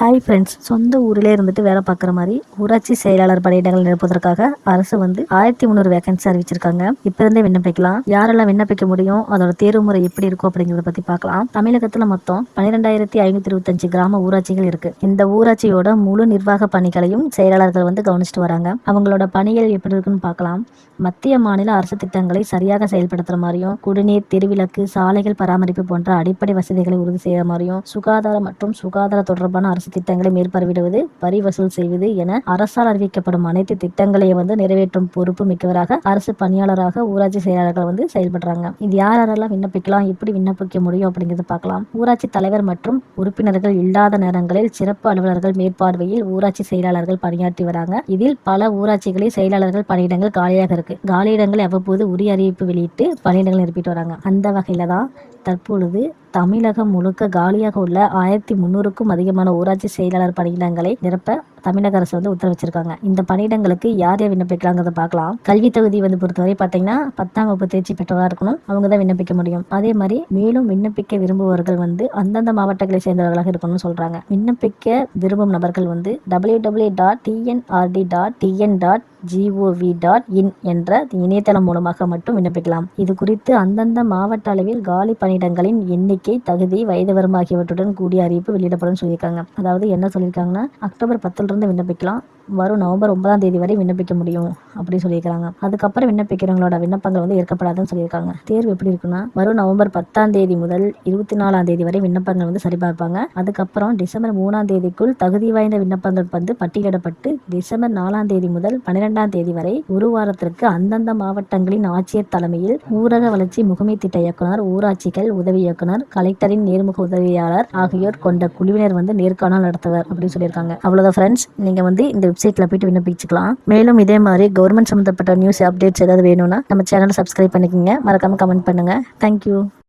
Hi friends சொந்த ஊரிலே இருந்துட்டு வேலை பார்க்குற மாதிரி ஊராட்சி செயலாளர் பணியிடங்கள் நிரப்புவதற்காக அரசு வந்து ஆயிரத்தி முந்நூறு வேகன்சி அறிவிச்சிருக்காங்க. இப்போ இருந்தே விண்ணப்பிக்கலாம். யாரெல்லாம் விண்ணப்பிக்க முடியும் அதோட தேர்வு முறை எப்படி இருக்கும் அப்படிங்கிறத பற்றி பார்க்கலாம். தமிழகத்தில் மொத்தம் பன்னிரெண்டாயிரத்தி ஐநூற்றி இருபத்தஞ்சு கிராம ஊராட்சிகள் இருக்கு. இந்த ஊராட்சியோட முழு நிர்வாக பணிகளையும் செயலாளர்கள் வந்து கவனிச்சுட்டு வராங்க. அவங்களோட பணிகள் எப்படி இருக்குன்னு பார்க்கலாம். மத்திய மாநில அரசு திட்டங்களை சரியாக செயல்படுத்துற மாதிரியும் குடிநீர் தெருவிளக்கு சாலைகள் பராமரிப்பு போன்ற அடிப்படை வசதிகளை உறுதி செய்யற மாதிரியும் சுகாதார மற்றும் சுகாதார தொடர்பான அரசு திட்டங்களை மேற்பார்வையிடுவது வரி வசூல் செய்வது என அரசால் அறிவிக்கப்படும் அனைத்து திட்டங்களையும் வந்து நிறைவேற்றும் பொறுப்பு மிக்கவராக அரசு பணியாளராக ஊராட்சி செயலாளர்கள் வந்து செயல்படுறாங்க. இது யார் யாரெல்லாம் விண்ணப்பிக்கலாம் எப்படி விண்ணப்பிக்க முடியும் அப்படிங்கிறத பார்க்கலாம். ஊராட்சி தலைவர் மற்றும் உறுப்பினர்கள் இல்லாத நேரங்களில் சிறப்பு அலுவலர்கள் மேற்பார்வையில் ஊராட்சி செயலாளர்கள் பணியாற்றி வராங்க. இதில் பல ஊராட்சிகளில் செயலாளர்கள் பணியிடங்கள் காலியாக இருக்கு. காலியிடங்களை அவ்வப்போது உரிய அறிவிப்பு வெளியிட்டு பணியிடங்கள் நிரப்பிட்டு வராங்க. அந்த வகையில தான் தற்பொழுது தமிழகம் முழுக்க காலியாக உள்ள ஆயிரத்தி முந்நூறுக்கும் அதிகமான ஊராட்சி செயலாளர் பணியிடங்களை நிரப்ப தமிழக அரசு வந்து உத்தரவிச்சிருக்காங்க. இந்த பணியிடங்களுக்கு யார் யார் விண்ணப்பிக்கலாங்கிறத பார்க்கலாம். கல்வி தகுதி வந்து பொறுத்தவரை பார்த்தீங்கன்னா பத்தாம் வகுப்பு தேர்ச்சி பெற்றவராக இருக்கணும். அவங்க தான் விண்ணப்பிக்க முடியும். அதே மாதிரி மேலும் விண்ணப்பிக்க விரும்புபவர்கள் வந்து அந்தந்த மாவட்டங்களை சேர்ந்தவர்களாக இருக்கணும்னு சொல்றாங்க. விண்ணப்பிக்க விரும்பும் நபர்கள் வந்து W W dot TNRD dot TN dot GOV dot in என்ற இணையதளம் மூலமாக மட்டும் விண்ணப்பிக்கலாம். இது குறித்து அந்தந்த மாவட்ட அளவில் காலி பணியிடங்களின் எண்ணிக்கை தகுதி வயது வரும் ஆகியவற்றுடன் கூடிய அறிவிப்பு வெளியிடப்படும் சொல்லியிருக்காங்க. அதாவது என்ன சொல்லியிருக்காங்கன்னா அக்டோபர் பத்தில் இருந்து விண்ணப்பிக்கலாம். வரும் நவம்பர் ஒன்பதாம் தேதி வரை விண்ணப்பிக்க முடியும் அப்படின்னு சொல்லியிருக்காங்க அதுக்கப்புறம் விண்ணப்பிக்கிறவங்களோட விண்ணப்பங்கள் வந்து ஏற்கப்படாதுன்னு சொல்லியிருக்காங்க. தேர்வு எப்படி இருக்குன்னா வரும் நவம்பர் பத்தாம் தேதி முதல் இருபத்தி நாலாம் தேதி வரை விண்ணப்பங்கள் வந்து சரிபார்ப்பாங்க. அதுக்கப்புறம் டிசம்பர் மூணாம் தேதிக்குள் தகுதி வாய்ந்த விண்ணப்பங்கள் வந்து பட்டியலிடப்பட்டு டிசம்பர் நாலாம் தேதி முதல் பன்னிரெண்டாம் தேதி வரை ஒரு வாரத்திற்கு அந்தந்த மாவட்டங்களின் ஆட்சியர் தலைமையில் ஊரக வளர்ச்சி முகமை திட்ட இயக்குனர் ஊராட்சிகள் உதவி இயக்குனர் கலெக்டரின் நேர்முக உதவியாளர் ஆகியோர் கொண்ட குழுவினர் வந்து நேர்காணல் நடத்துவர் அப்படின்னு சொல்லியிருக்காங்க. அவ்வளோதான் ஃப்ரெண்ட்ஸ் நீங்கள் வந்து இந்த வெப்சைட்டில் போயிட்டு விண்ணப்பிச்சுக்கலாம் மேலும் இதே மாதிரி கவர்மெண்ட் சம்மந்தப்பட்ட நியூஸ் அப்டேட்ஸ் ஏதாவது வேணும்னா நம்ம சேனலை சப்ஸ்கிரைப் பண்ணிக்கோங்க. மறக்காமல் கமெண்ட் பண்ணுங்கள் தேங்க்யூ